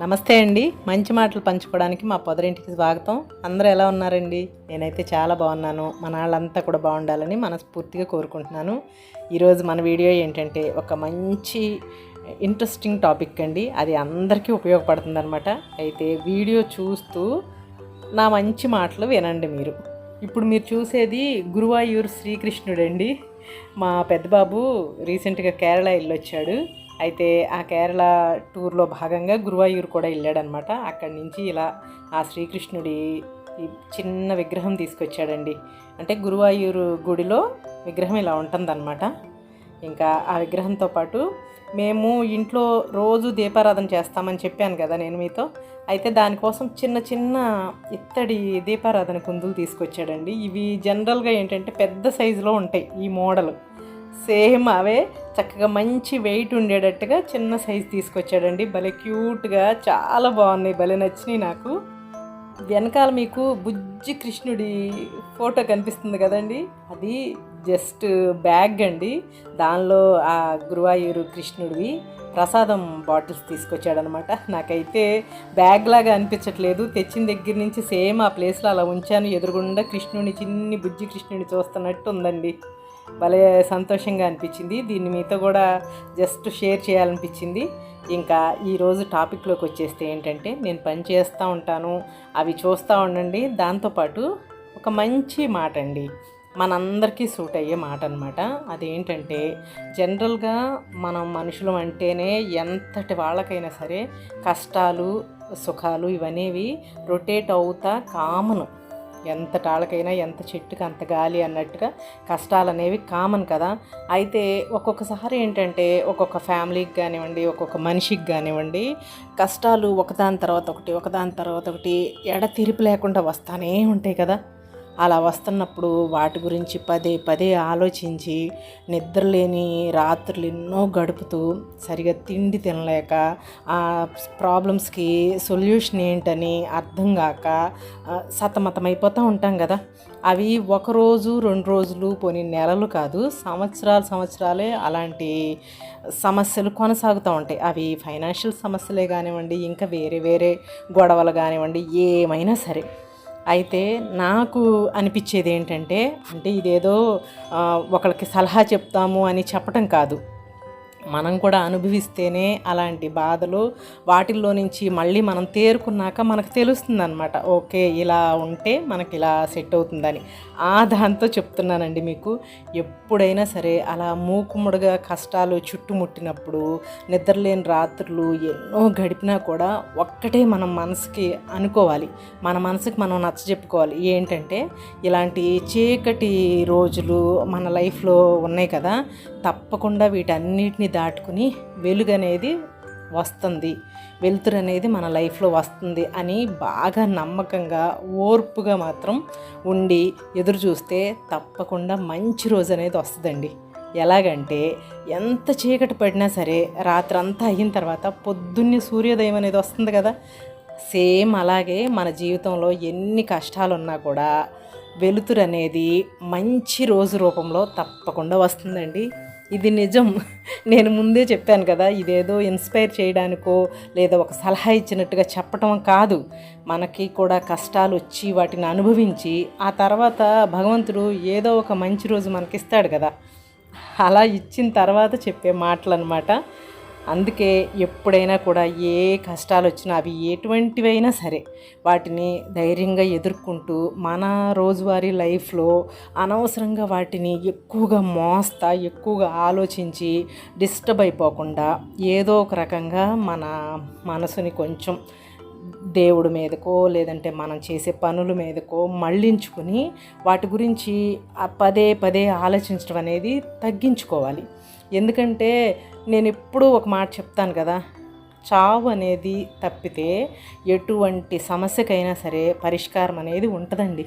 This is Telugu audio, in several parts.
నమస్తే అండి. మంచి మాటలు పంచుకోవడానికి మా పొదరింటికి స్వాగతం. అందరూ ఎలా ఉన్నారండి? నేనైతే చాలా బాగున్నాను. మన వాళ్ళంతా కూడా బాగుండాలని మనస్ఫూర్తిగా కోరుకుంటున్నాను. ఈరోజు మన వీడియో ఏంటంటే ఒక మంచి ఇంట్రెస్టింగ్ టాపిక్ అండి. అది అందరికీ ఉపయోగపడుతుంది అనమాట అయితే వీడియో చూస్తూ నా మంచి మాటలు వినండి మీరు. ఇప్పుడు మీరు చూసేది గురువాయూర్ శ్రీకృష్ణుడండి. మా పెద్దబాబు రీసెంట్గా కేరళ వెళ్ళొచ్చాడు. అయితే ఆ కేరళ టూర్లో భాగంగా గురువాయూర్ కూడా వెళ్ళాడనమాట. అక్కడి నుంచి ఇలా ఆ శ్రీకృష్ణుడి చిన్న విగ్రహం తీసుకొచ్చాడండి. అంటే గురువాయూరు గుడిలో విగ్రహం ఇలా ఉంటుందన్నమాట. ఇంకా ఆ విగ్రహంతో పాటు మేము ఇంట్లో రోజు దీపారాధన చేస్తామని చెప్పాను కదా నేను మీతో. అయితే దానికోసం చిన్న చిన్న ఇత్తడి దీపారాధన కుందులు తీసుకొచ్చాడండి. ఇవి జనరల్గా ఏంటంటే పెద్ద సైజులో ఉంటాయి ఈ మోడల్. సేమ్ అవే చక్కగా మంచి వెయిట్ ఉండేటట్టుగా చిన్న సైజ్ తీసుకొచ్చాడండి. భలే క్యూట్గా చాలా బాగున్నాయి భలే నచ్చినాయి నాకు. వెనకాల మీకు బుజ్జి కృష్ణుడి ఫోటో కనిపిస్తుంది కదండి. అది జస్ట్ బ్యాగ్ అండి. దానిలో ఆ గురువాయూరు కృష్ణుడివి ప్రసాదం బాటిల్స్ తీసుకొచ్చాడనమాట నాకైతే బ్యాగ్ లాగా అనిపించట్లేదు. తెచ్చిన దగ్గర నుంచి సేమ్ ఆ ప్లేస్లో అలా ఉంచాను. ఎదురుగుండా కృష్ణుని చిన్ని బుజ్జి కృష్ణుని చూస్తున్నట్టు ఉందండి. భలే సంతోషంగా అనిపించింది. దీన్ని మీతో కూడా జస్ట్ షేర్ చేయాలనిపించింది. ఇంకా ఈరోజు టాపిక్లోకి వచ్చేస్తే ఏంటంటే నేను పని చేస్తూ ఉంటాను అవి చూస్తూ ఉండండి. దాంతోపాటు ఒక మంచి మాట అండి మనందరికీ సూట్ అయ్యే మాట అనమాట అదేంటంటే జనరల్గా మనం మనుషులం అంటేనే ఎంతటి వాళ్ళకైనా సరే కష్టాలు సుఖాలు ఇవనేవి రొటేట్ అవుతా కామన్. ఎంత టాళ్ళకైనా ఎంత చెట్టుకి అంత గాలి అన్నట్టుగా కష్టాలు అనేవి కామన్ కదా. అయితే ఒక్కొక్కసారి ఏంటంటే ఒక్కొక్క ఫ్యామిలీకి కానివ్వండి ఒక్కొక్క మనిషికి కానివ్వండి కష్టాలు ఒకదాని తర్వాత ఒకటి ఒకదాని తర్వాత ఒకటి ఎడతెరిపి లేకుండా వస్తానే ఉంటాయి కదా. అలా వస్తున్నప్పుడు వాటి గురించి పదే పదే ఆలోచించి నిద్రలేని రాత్రులు ఎన్నో గడుపుతూ సరిగా తిండి తినలేక ఆ ప్రాబ్లమ్స్కి సొల్యూషన్ ఏంటని అర్థం కాక సతమతమైపోతూ ఉంటాం కదా. అవి ఒక రోజు రెండు రోజులు పోని నెలలు కాదు సంవత్సరాలు సంవత్సరాలే అలాంటి సమస్యలు కొనసాగుతూ ఉంటాయి. అవి ఫైనాన్షియల్ సమస్యలే కానివ్వండి ఇంకా వేరే వేరే గొడవలు కానివ్వండి ఏమైనా సరే. అయితే నాకు అనిపించేది ఏంటంటే అంటే ఇదేదో ఒకరికి సలహా చెప్తాము అని చెప్పటం కాదు. మనం కూడా అనుభవిస్తేనే అలాంటి బాధలు వాటిల్లో నుంచి మళ్ళీ మనం తేరుకున్నాక మనకు తెలుస్తుంది అనమాట ఓకే ఇలా ఉంటే మనకి ఇలా సెట్ అవుతుందని. ఆ దాంతో చెప్తున్నానండి మీకు. ఎప్పుడైనా సరే అలా మూకుముడుగా కష్టాలు చుట్టుముట్టినప్పుడు నిద్రలేని రాత్రులు ఎన్నో గడిపినా కూడా ఒక్కటే మనం మనసుకి అనుకోవాలి. మన మనసుకి మనం నచ్చ చెప్పుకోవాలి. ఏంటంటే ఇలాంటి చీకటి రోజులు మన లైఫ్లో ఉన్నాయి కదా. తప్పకుండా వీటన్నిటిని దాటుకుని వెలుగు అనేది వస్తుంది. వెలుతురు అనేది మన లైఫ్లో వస్తుంది అని బాగా నమ్మకంగా ఓర్పుగా మాత్రం ఉండి ఎదురు చూస్తే తప్పకుండా మంచి రోజు అనేది వస్తుందండి. ఎలాగంటే ఎంత చీకటి పడినా సరే రాత్రంతా అయిన తర్వాత పొద్దున్నే సూర్యోదయం అనేది వస్తుంది కదా. సేమ్ అలాగే మన జీవితంలో ఎన్ని కష్టాలు ఉన్నా కూడా వెలుతురు అనేది మంచి రోజు రూపంలో తప్పకుండా వస్తుందండి. ఇది నిజం. నేను ముందే చెప్పాను కదా ఇదేదో ఇన్స్పైర్ చేయడానికో లేదా ఒక సలహా ఇచ్చినట్టుగా చెప్పటం కాదు. మనకి కూడా కష్టాలు వచ్చి వాటిని అనుభవించి ఆ తర్వాత భగవంతుడు ఏదో ఒక మంచి రోజు మనకిస్తాడు కదా. అలా ఇచ్చిన తర్వాత చెప్పే మాటలు అనమాట అందుకే ఎప్పుడైనా కూడా ఏ కష్టాలు వచ్చినా అవి ఎటువంటివైనా సరే వాటిని ధైర్యంగా ఎదుర్కొంటూ మన రోజువారీ లైఫ్లో అనవసరంగా వాటిని ఎక్కువగా మోస్తా ఎక్కువగా ఆలోచించి డిస్టర్బ్ అయిపోకుండా ఏదో ఒక రకంగా మన మనసుని కొంచెం దేవుడి మీదకో లేదంటే మనం చేసే పనుల మీదకో మళ్ళించుకుని వాటి గురించి పదే పదే ఆలోచించడం అనేది తగ్గించుకోవాలి. ఎందుకంటే నేను ఎప్పుడూ ఒక మాట చెప్తాను కదా చావు అనేది తప్పితే ఎటువంటి సమస్యకైనా సరే పరిష్కారం అనేది ఉంటుందండి.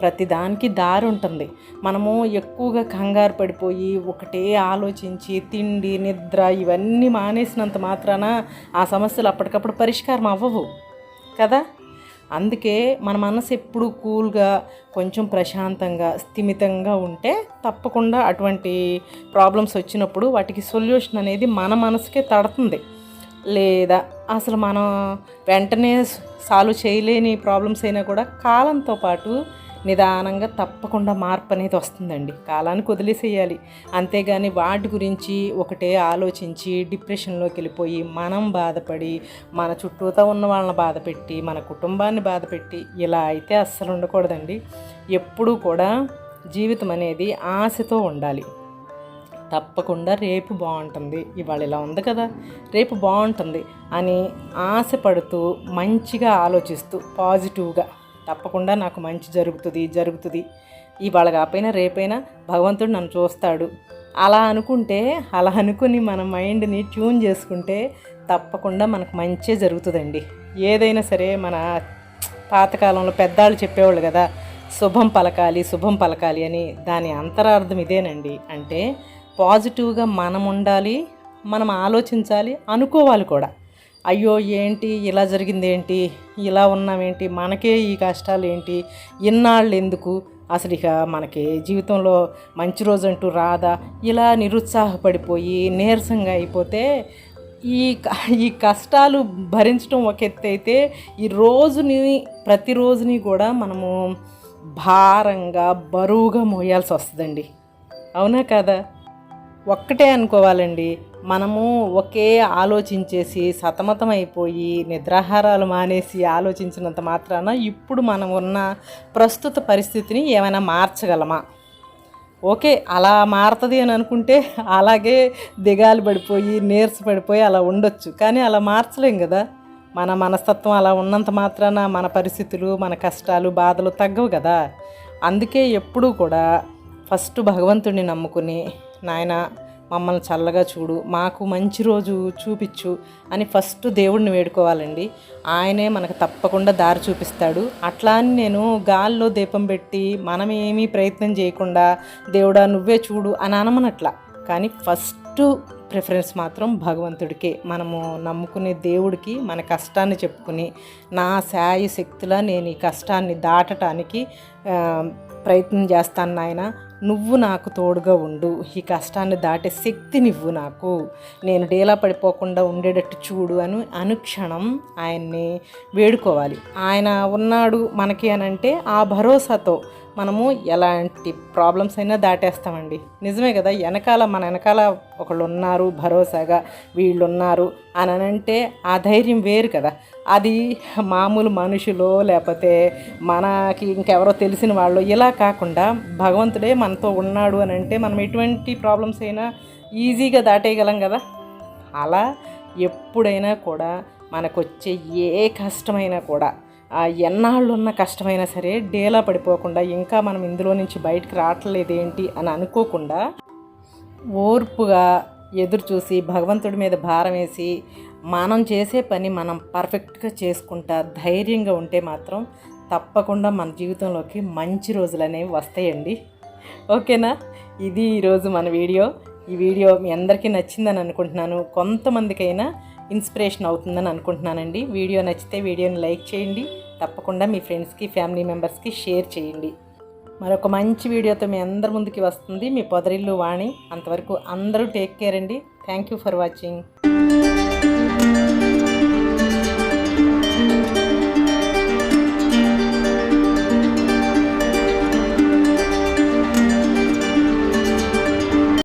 ప్రతిదానికి దారి ఉంటుంది. మనము ఎక్కువగా కంగారు పడిపోయి ఒకటే ఆలోచించి తిండి నిద్ర ఇవన్నీ మానేసినంత మాత్రాన ఆ సమస్యలు అప్పటికప్పుడు పరిష్కారం అవ్వవు. కదా? అందుకే మన మనసు ఎప్పుడు కూల్గా కొంచెం ప్రశాంతంగా స్థిమితంగా ఉంటే తప్పకుండా అటువంటి ప్రాబ్లమ్స్ వచ్చినప్పుడు వాటికి సొల్యూషన్ అనేది మన మనసుకే తడుతుంది. లేదా అసలు మనం వెంటనే సాల్వ్ చేయలేని ప్రాబ్లమ్స్ అయినా కూడా కాలంతో పాటు నిదానంగా తప్పకుండా మార్పు అనేది వస్తుందండి. కాలానికి వదిలేసేయాలి. అంతేగాని వాటి గురించి ఒకటే ఆలోచించి డిప్రెషన్లోకి వెళ్ళిపోయి మనం బాధపడి మన చుట్టూతో ఉన్న వాళ్ళని బాధపెట్టి మన కుటుంబాన్ని బాధపెట్టి ఇలా అయితే అస్సలు ఉండకూడదండి. ఎప్పుడూ కూడా జీవితం అనేది ఆశతో ఉండాలి. తప్పకుండా రేపు బాగుంటుంది. ఇవాళ ఇలా ఉంది కదా రేపు బాగుంటుంది అని ఆశపడుతూ మంచిగా ఆలోచిస్తూ పాజిటివ్గా తప్పకుండా నాకు మంచి జరుగుతుంది జరుగుతుంది. ఇవాళ కాకపోయినా రేపైనా భగవంతుడు నన్ను చూస్తాడు. అలా అనుకుంటే అలా అనుకుని మన మైండ్ని ట్యూన్ చేసుకుంటే తప్పకుండా మనకు మంచే జరుగుతుందండి. ఏదైనా సరే మన పాతకాలంలో పెద్దవాళ్ళు చెప్పేవాళ్ళు కదా శుభం పలకాలి శుభం పలకాలి అని దాని అంతరార్థం ఇదేనండి. అంటే పాజిటివ్గా మనం ఉండాలి మనం ఆలోచించాలి అనుకోవాలి కూడా. అయ్యో ఏంటి? ఇలా జరిగింది ఏంటి ఇలా ఉన్నామేంటి? మనకే ఈ కష్టాలు ఏంటి ఇన్నాళ్ళు ఎందుకు అసలు ఇక మనకి జీవితంలో మంచి రోజు అంటూ రాదా? ఇలా నిరుత్సాహపడిపోయి నీరసంగా అయిపోతే ఈ క- ఈ కష్టాలు భరించడం ఒక ఎత్తు అయితే ఈ రోజుని ప్రతిరోజుని కూడా మనము భారంగా బరువుగా మోయాల్సి వస్తుందండి అవునా కదా? ఒక్కటే అనుకోవాలండి. మనము ఒకే ఆలోచించేసి సతమతం అయిపోయి నిద్రాహారాలు మానేసి ఆలోచించినంత మాత్రాన ఇప్పుడు మనం ఉన్న ప్రస్తుత పరిస్థితిని ఏమైనా మార్చగలమా? ఓకే అలా మారుతుంది అని అనుకుంటే అలాగే దిగాలు పడిపోయి నీరస పడిపోయి అలా ఉండొచ్చు. కానీ అలా మార్చలేం కదా. మన మనస్తత్వం అలా ఉన్నంత మాత్రాన మన పరిస్థితులు మన కష్టాలు బాధలు తగ్గవు కదా. అందుకే ఎప్పుడూ కూడా ఫస్ట్ భగవంతుడిని నమ్ముకుని నాయన మమ్మల్ని చల్లగా చూడు మాకు మంచి రోజు చూపించు అని ఫస్ట్ దేవుడిని వేడుకోవాలండి. ఆయనే మనకు తప్పకుండా దారి చూపిస్తాడు. అట్లా అని నేను గాల్లో దీపం పెట్టి మనం ఏమీ ప్రయత్నం చేయకుండా దేవుడా నువ్వే చూడు అని అనమనట్లా. కానీ ఫస్ట్ ప్రిఫరెన్స్ మాత్రం భగవంతుడికే. మనము నమ్ముకునే దేవుడికి మన కష్టాన్ని చెప్పుకుని నా శాయి శక్తిలా నేను ఈ కష్టాన్ని దాటటానికి ప్రయత్నం చేస్తాను నాయన. నువ్వు నాకు తోడుగా ఉండు. ఈ కష్టాన్ని దాటే శక్తినివ్వు నాకు. నేను డేలా పడిపోకుండా ఉండేటట్టు చూడు అని అనుక్షణం ఆయన్ని వేడుకోవాలి. ఆయన ఉన్నాడు మనకి అని అంటే ఆ భరోసాతో మనము ఎలాంటి ప్రాబ్లమ్స్ అయినా దాటేస్తామండి. నిజమే కదా వెనకాల మన వెనకాల ఒకళ్ళు ఉన్నారు భరోసాగా వీళ్ళు ఉన్నారు అని అంటే ఆ ధైర్యం వేరు కదా. అది మామూలు మనుషులో లేకపోతే మనకి ఇంకెవరో తెలిసిన వాళ్ళు ఇలా కాకుండా భగవంతుడే మనతో ఉన్నాడు అని అంటే మనం ఎటువంటి ప్రాబ్లమ్స్ అయినా ఈజీగా దాటేయగలం కదా. అలా ఎప్పుడైనా కూడా మనకొచ్చే ఏ కష్టమైనా కూడా ఎన్నాళ్ళు ఉన్న కష్టమైనా సరే డేలా పడిపోకుండా ఇంకా మనం ఇందులో నుంచి బయటకు రావట్లేదు ఏంటి అని అనుకోకుండా ఓర్పుగా ఎదురు చూసి భగవంతుడి మీద భారం వేసి మనం చేసే పని మనం పర్ఫెక్ట్గా చేసుకుంటా ధైర్యంగా ఉంటే మాత్రం తప్పకుండా మన జీవితంలోకి మంచి రోజులు అనేవి వస్తాయండి. ఓకేనా? ఇది ఈరోజు మన వీడియో. ఈ వీడియో మీ అందరికీ నచ్చిందని అనుకుంటున్నాను. కొంతమందికైనా ఇన్స్పిరేషన్ అవుతుందని అనుకుంటున్నానండి. వీడియో నచ్చితే వీడియోని లైక్ చేయండి. తప్పకుండా మీ ఫ్రెండ్స్కి ఫ్యామిలీ మెంబర్స్కి షేర్ చేయండి. మరొక మంచి వీడియోతో మీ అందరి ముందుకి వస్తుంది మీ పొదరిల్లు వాణి. అంతవరకు అందరూ టేక్ కేర్ అండి. Thank you for watching.